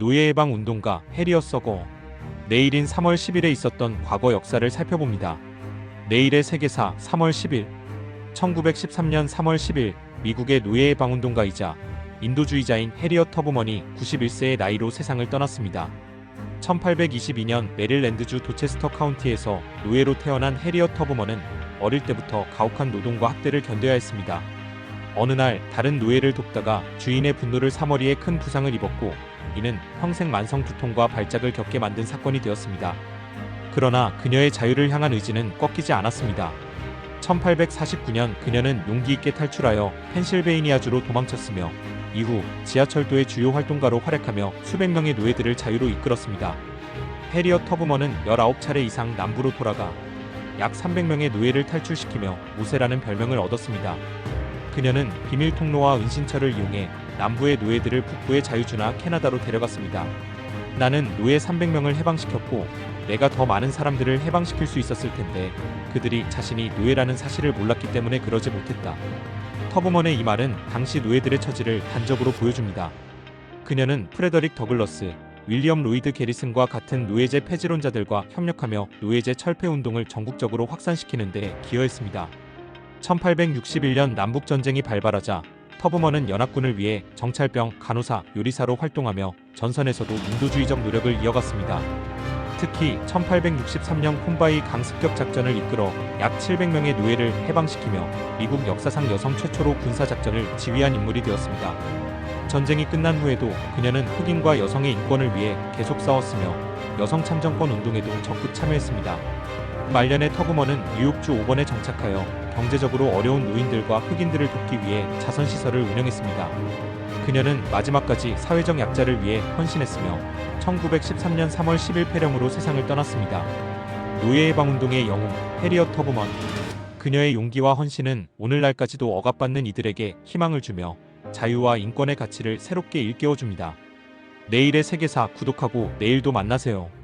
노예해방 운동가 해리어 서거 내일인 3월 10일에 있었던 과거 역사를 살펴봅니다. 내일의 세계사 3월 10일 1913년 3월 10일 미국의 노예해방 운동가이자 인도주의자인 해리엇 터브먼이 91세의 나이로 세상을 떠났습니다. 1822년 메릴랜드주 도체스터 카운티에서 노예로 태어난 해리엇 터브먼은 어릴 때부터 가혹한 노동과 학대를 견뎌야 했습니다. 어느 날 다른 노예를 돕다가 주인의 분노를 사머리에 큰 부상을 입었고 이는 평생 만성 두통과 발작을 겪게 만든 사건이 되었습니다. 그러나 그녀의 자유를 향한 의지는 꺾이지 않았습니다. 1849년 그녀는 용기 있게 탈출하여 펜실베이니아주로 도망쳤으며 이후 지하철도의 주요 활동가로 활약하며 수백 명의 노예들을 자유로 이끌었습니다. 해리엇 터브먼은 19차례 이상 남부로 돌아가 약 300명의 노예를 탈출시키며 모세라는 별명을 얻었습니다. 그녀는 비밀 통로와 은신처를 이용해 남부의 노예들을 북부의 자유주나 캐나다로 데려갔습니다. 나는 노예 300명을 해방시켰고 내가 더 많은 사람들을 해방시킬 수 있었을 텐데 그들이 자신이 노예라는 사실을 몰랐기 때문에 그러지 못했다. 터브먼의 이 말은 당시 노예들의 처지를 단적으로 보여줍니다. 그녀는 프레더릭 더글러스, 윌리엄 로이드 게리슨과 같은 노예제 폐지론자들과 협력하며 노예제 철폐 운동을 전국적으로 확산시키는 데 기여했습니다. 1861년 남북 전쟁이 발발하자 터브먼은 연합군을 위해 정찰병, 간호사, 요리사로 활동하며 전선에서도 인도주의적 노력을 이어갔습니다. 특히 1863년 콤바이 강습격 작전을 이끌어 약 700명의 노예를 해방시키며 미국 역사상 여성 최초로 군사 작전을 지휘한 인물이 되었습니다. 전쟁이 끝난 후에도 그녀는 흑인과 여성의 인권을 위해 계속 싸웠으며 여성 참정권 운동에도 적극 참여했습니다. 말년에 터브먼은 뉴욕주 5번에 정착하여 경제적으로 어려운 노인들과 흑인들을 돕기 위해 자선시설을 운영했습니다. 그녀는 마지막까지 사회적 약자를 위해 헌신했으며 1913년 3월 10일 폐렴으로 세상을 떠났습니다. 노예해방 운동의 영웅 해리엇 터브먼 그녀의 용기와 헌신은 오늘날까지도 억압받는 이들에게 희망을 주며 자유와 인권의 가치를 새롭게 일깨워줍니다. 내일의 세계사 구독하고 내일도 만나세요.